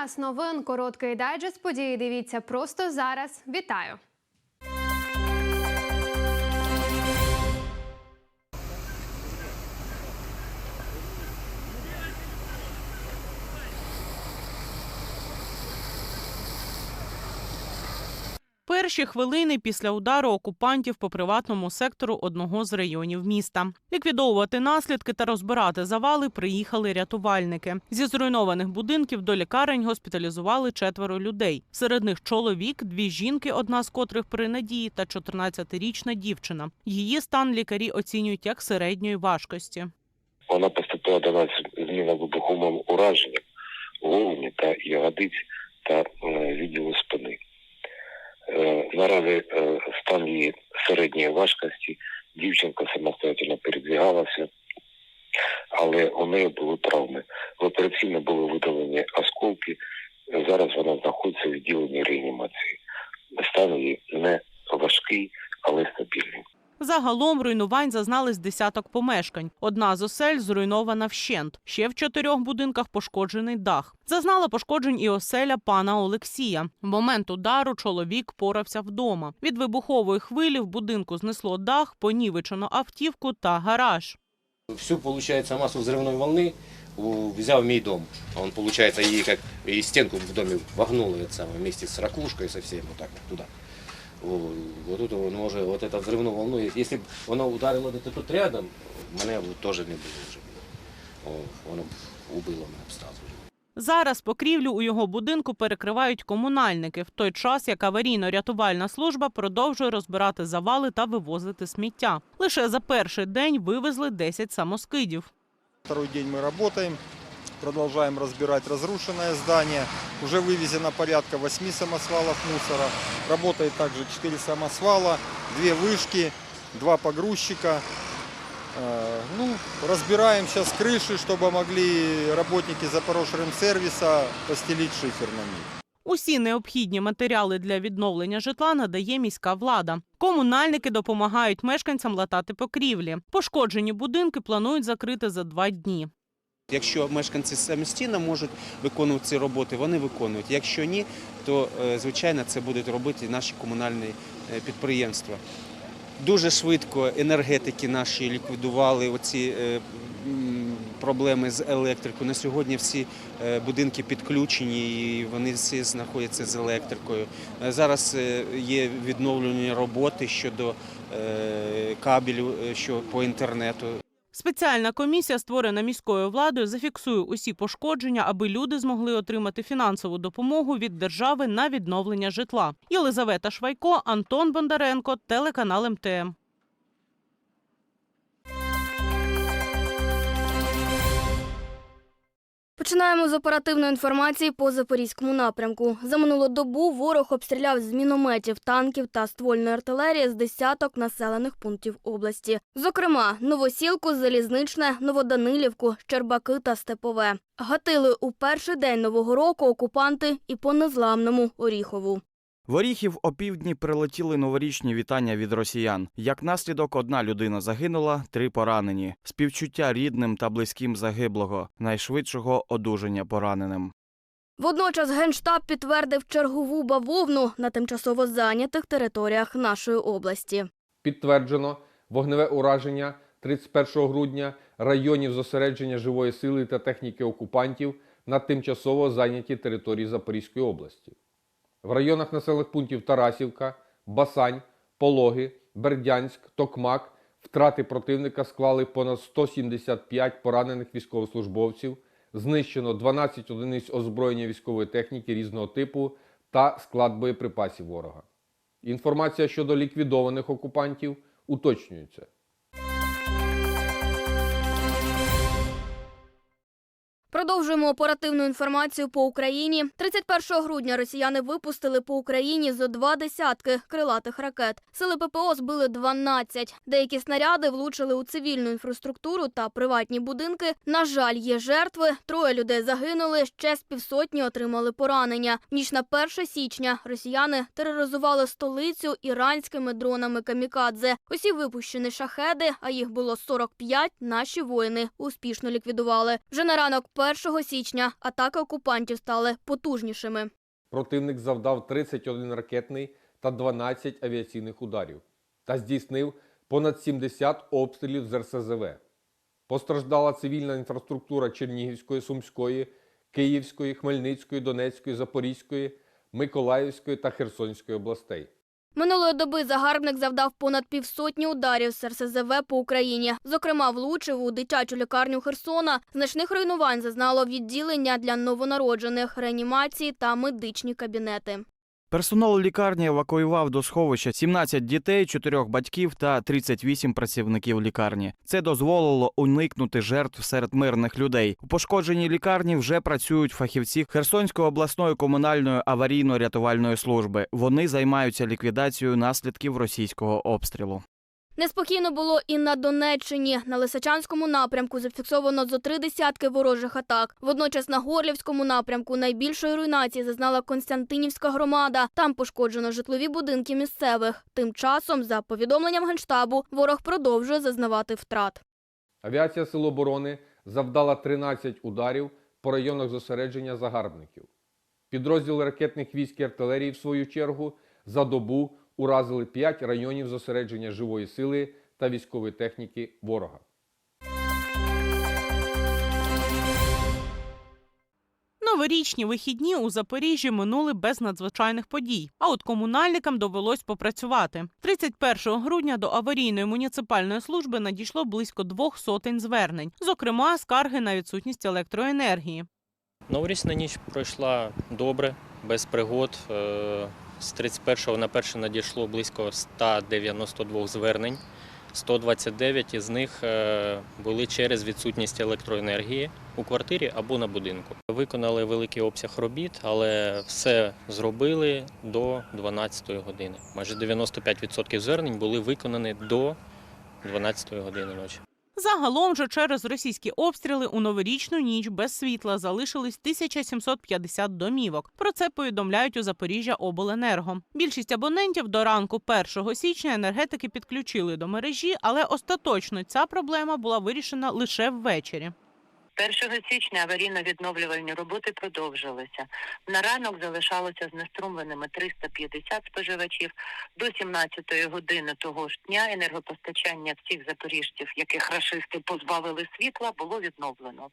Час новин. Короткий дайджест події. Дивіться просто зараз. Вітаю. Перші хвилини після удару окупантів по приватному сектору одного з районів міста. Ліквідовувати наслідки та розбирати завали приїхали рятувальники. Зі зруйнованих будинків до лікарень госпіталізували четверо людей. Серед них чоловік, дві жінки, одна з котрих при надії, та 14-річна дівчина. Її стан лікарі оцінюють як середньої важкості. Вона поступила до нас з мінно-вибуховим ураженням головні та ягодиць та е, відділу спини. Е, наразі е, стан її середньої важкості. Дівчинка самостоятельно передвігалася, але у неї були травми. В операційно були видалені осколки. Зараз вона знаходиться в відділенні реанімації. Стан її не важкий, але стабільний. Загалом руйнувань зазнали з десяток помешкань. Одна з осель зруйнована вщент. Ще в чотирьох будинках пошкоджений дах. Зазнала пошкоджень і оселя пана Олексія. В момент удару чоловік порався вдома. Від вибухової хвилі в будинку знесло дах, понівечено автівку та гараж. Всю, получается, массу взрывной волны у- взял мій дом. А Он, получается, и как и стенку в доме вогнул это самое, вместе с ракушкой, со всем, вот так вот туда. Вот, вот тут он може, вот эту взрывную волну, если б воно ударило десь тут рядом, мене б теж не було вже. О, воно б убило мене б сразу. Зараз покрівлю у його будинку перекривають комунальники, в той час як аварійно-рятувальна служба продовжує розбирати завали та вивозити сміття. Лише за перший день вивезли 10 самоскидів. Второй день мы работаем, продолжаем разбирать разрушенное здание. Уже вывезено порядка 8 самосвалов мусора. Работает также 4 самосвала, 2 вышки, 2 погрузчика. Э, Ну, разбираем сейчас крыши, чтобы могли работники Запорожремсервиса постелить шифер на них. Усі необхідні матеріали для відновлення житла надає міська влада. Комунальники допомагають мешканцям латати покрівлі. Пошкоджені будинки планують закрити за два дні. Якщо мешканці самостійно можуть виконувати ці роботи, вони виконують. Якщо ні, то е, звичайно це будуть робити наші комунальні е, підприємства. Дуже швидко енергетики наші ліквідували оці е, проблеми з електрикою. На сьогодні всі будинки підключені і вони всі знаходяться з електрикою. Зараз є відновлені роботи щодо кабелю, що по інтернету. Спеціальна комісія, створена міською владою, зафіксує усі пошкодження, аби люди змогли отримати фінансову допомогу від держави на відновлення житла. Єлизавета Швайко, Антон Бондаренко, телеканал МТМ. Починаємо з оперативної інформації по запорізькому напрямку. За минулу добу ворог обстріляв з мінометів, танків та ствольної артилерії з десяток населених пунктів області. Зокрема, Новосілку, Залізничне, Новоданилівку, Щербаки та Степове. Гатили у перший день нового року окупанти і по незламному Оріхову. В Оріхів опівдні прилетіли новорічні вітання від росіян. Як наслідок, одна людина загинула, три поранені. Співчуття рідним та близьким загиблого, найшвидшого одужання пораненим. Водночас Генштаб підтвердив чергову бавовну на тимчасово зайнятих територіях нашої області. Підтверджено вогневе ураження 31 грудня районів зосередження живої сили та техніки окупантів на тимчасово зайняті території Запорізької області. В районах населених пунктів Тарасівка, Басань, Пологи, Бердянськ, Токмак втрати противника склали понад 175 поранених військовослужбовців, знищено 12 одиниць озброєння військової техніки різного типу та склад боєприпасів ворога. Інформація щодо ліквідованих окупантів уточнюється. Продовжуємо оперативну інформацію по Україні. 31 грудня росіяни випустили по Україні зо два десятки крилатих ракет. Сили ППО збили 12. Деякі снаряди влучили у цивільну інфраструктуру та приватні будинки. На жаль, є жертви. Троє людей загинули. Ще з півсотні отримали поранення. Ніч на 1 січня росіяни тероризували столицю іранськими дронами камікадзе. Усі випущені шахеди, а їх було 45, Наші воїни успішно ліквідували. Вже на ранок 1 січня атаки окупантів стали потужнішими. Противник завдав 31 ракетний та 12 авіаційних ударів та здійснив понад 70 обстрілів з РСЗВ. Постраждала цивільна інфраструктура Чернігівської, Сумської, Київської, Хмельницької, Донецької, Запорізької, Миколаївської та Херсонської областей. Минулої доби загарбник завдав понад півсотні ударів з РСЗВ по Україні. Зокрема, влучив у дитячу лікарню Херсона. Значних руйнувань зазнало відділення для новонароджених, реанімації та медичні кабінети. Персонал лікарні евакуював до сховища 17 дітей, 4 батьків та 38 працівників лікарні. Це дозволило уникнути жертв серед мирних людей. У пошкодженій лікарні вже працюють фахівці Херсонської обласної комунальної аварійно-рятувальної служби. Вони займаються ліквідацією наслідків російського обстрілу. Неспокійно було і на Донеччині. На Лисичанському напрямку зафіксовано зо три десятки ворожих атак. Водночас на Горлівському напрямку найбільшої руйнації зазнала Константинівська громада. Там пошкоджено житлові будинки місцевих. Тим часом, за повідомленням Генштабу, ворог продовжує зазнавати втрат. Авіація Сил оборони завдала 13 ударів по районах зосередження загарбників. Підрозділи ракетних військ і артилерії, в свою чергу, за добу уразили 5 районів зосередження живої сили та військової техніки ворога. Новорічні вихідні у Запоріжжі минули без надзвичайних подій. А от комунальникам довелось попрацювати. 31 грудня до аварійної муніципальної служби надійшло близько двох сотень звернень, зокрема скарги на відсутність електроенергії. Новорічна ніч пройшла добре, без пригод. З 31 на 1 надійшло близько 192 звернень. 129 із них е, були через відсутність електроенергії у квартирі або на будинку. Виконали великий обсяг робіт, але все зробили до 12 години. Майже 95% звернень були виконані до 12 години ночі. Загалом же через російські обстріли у новорічну ніч без світла залишились 1750 домівок. Про це повідомляють у Запоріжжя обленерго. Більшість абонентів до ранку 1 січня енергетики підключили до мережі, але остаточно ця проблема була вирішена лише ввечері. 1 січня аварійно-відновлювальні роботи продовжилися. На ранок залишалося знеструмленими 350 споживачів. До 17-ї години того ж дня енергопостачання всіх запоріжців, яких рашисти позбавили світла, було відновлено.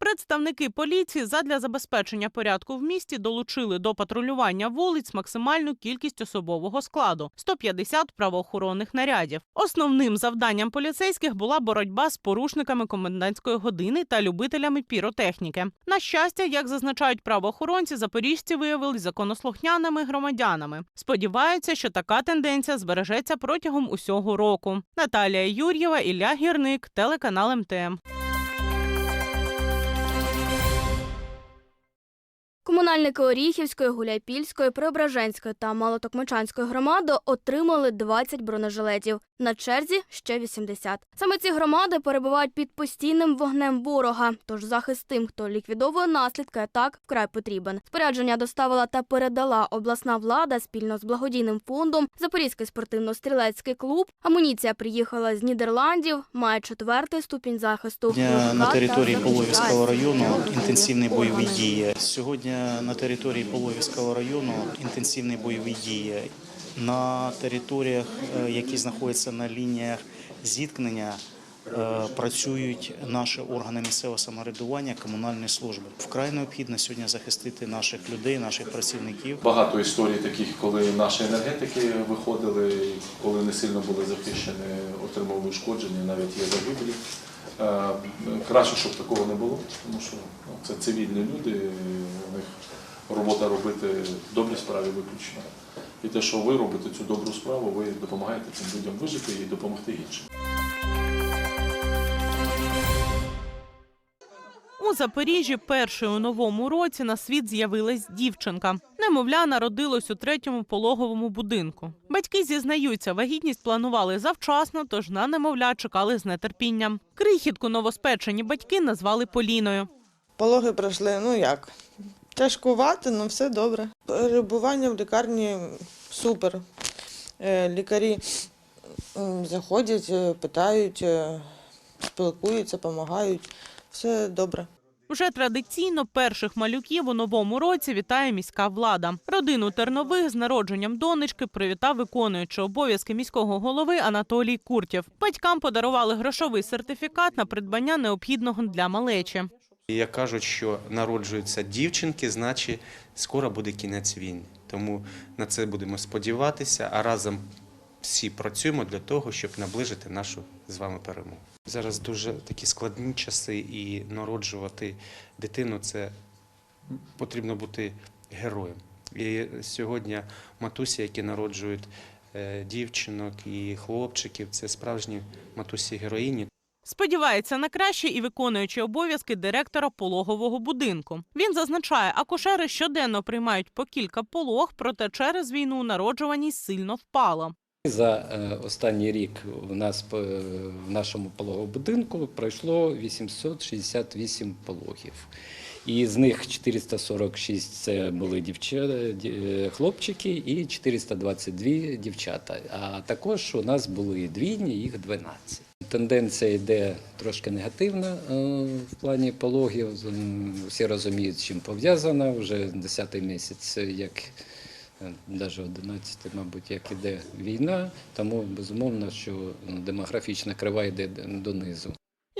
Представники поліції задля забезпечення порядку в місті долучили до патрулювання вулиць максимальну кількість особового складу 150 правоохоронних нарядів. Основним завданням поліцейських була боротьба з порушниками комендантської години та любителями піротехніки. На щастя, як зазначають правоохоронці, запоріжці виявились законослухняними громадянами. Сподіваються, що така тенденція збережеться протягом усього року. Наталія Юр'єва, Ілля Гірник, телеканал МТМ. Комунальники Оріхівської, Гуляйпільської, Преображенської та Малотокмачанської громади отримали 20 бронежилетів. На черзі ще 80. Саме ці громади перебувають під постійним вогнем ворога. Тож захист тим, хто ліквідовує наслідки атак, вкрай потрібен. Спорядження доставила та передала обласна влада спільно з благодійним фондом Запорізький спортивно-стрілецький клуб. Амуніція приїхала з Нідерландів, має четвертий ступінь захисту. На території Половівського району інтенсивні бойові дії. Сьогодні на території Половівського району інтенсивні бойові дії. На територіях, е, які знаходяться на лініях зіткнення, е, працюють наші органи місцевого самоврядування, комунальні служби. Вкрай необхідно сьогодні захистити наших людей, наших працівників. Багато історій таких, коли наші енергетики виходили, коли не сильно були захищені, отримали ушкодження, навіть є загиблі. Е, Краще, щоб такого не було, тому що ну, це цивільні люди, у них робота робити добрі справи виключно. І те, що ви робите цю добру справу, ви допомагаєте цим людям вижити і допомогти іншим. У Запоріжжі першою у новому році на світ з'явилась дівчинка. Немовля народилось у третьому пологовому будинку. Батьки зізнаються, вагітність планували завчасно, тож на немовля чекали з нетерпінням. Крихітку новоспечені батьки назвали Поліною. Пологи пройшли, ну як, тяжкувати, але все добре. Перебування в лікарні супер. Е, Лікарі заходять, е, питають, е, спілкуються, допомагають. Все добре. Вже традиційно перших малюків у новому році вітає міська влада. Родину Тернових з народженням донечки привітав виконуючи обов'язки міського голови Анатолій Куртєв. Батькам подарували грошовий сертифікат на придбання необхідного для малечі. І Як кажуть, що народжуються дівчинки, значить скоро буде кінець війни. Тому на це будемо сподіватися, а разом всі працюємо для того, щоб наближити нашу з вами перемогу. Зараз дуже такі складні часи, і народжувати дитину це потрібно бути героєм. І сьогодні матусі, які народжують е, дівчинок і хлопчиків, це справжні матусі героїні. Сподівається на краще і виконуючи обов'язки директора пологового будинку. Він зазначає, акушери щоденно приймають по кілька полог, проте через війну народжуваність сильно впала. За е, останній рік у нас е, в нашому пологовому будинку пройшло 868 пологів. І з них 446 це були дівча, ді- хлопчики і 422 дівчата. А також у нас були двійні, їх 12. Тенденція йде трошки негативна е, в плані пологів. Всі розуміють, з чим пов'язана. Вже 10-й місяць, як навіть 11, мабуть, як іде війна, тому безумовно, що демографічна крива йде донизу.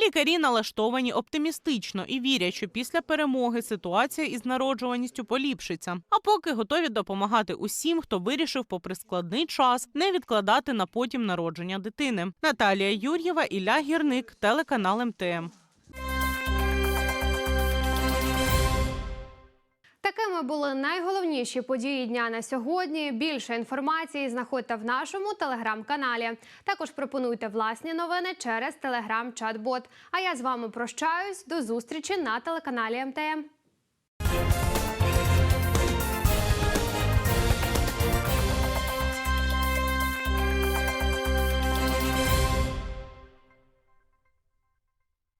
Лікарі налаштовані оптимістично і вірять, що після перемоги ситуація із народжуваністю поліпшиться. А поки готові допомагати усім, хто вирішив, попри складний час, не відкладати на потім народження дитини. Наталія Юр'єва, Ілля Гірник, телеканал МТМ. Такими були найголовніші події дня на сьогодні. Більше інформації знаходьте в нашому телеграм-каналі. Також пропонуйте власні новини через телеграм-чат-бот. А я з вами прощаюсь. До зустрічі на телеканалі МТМ.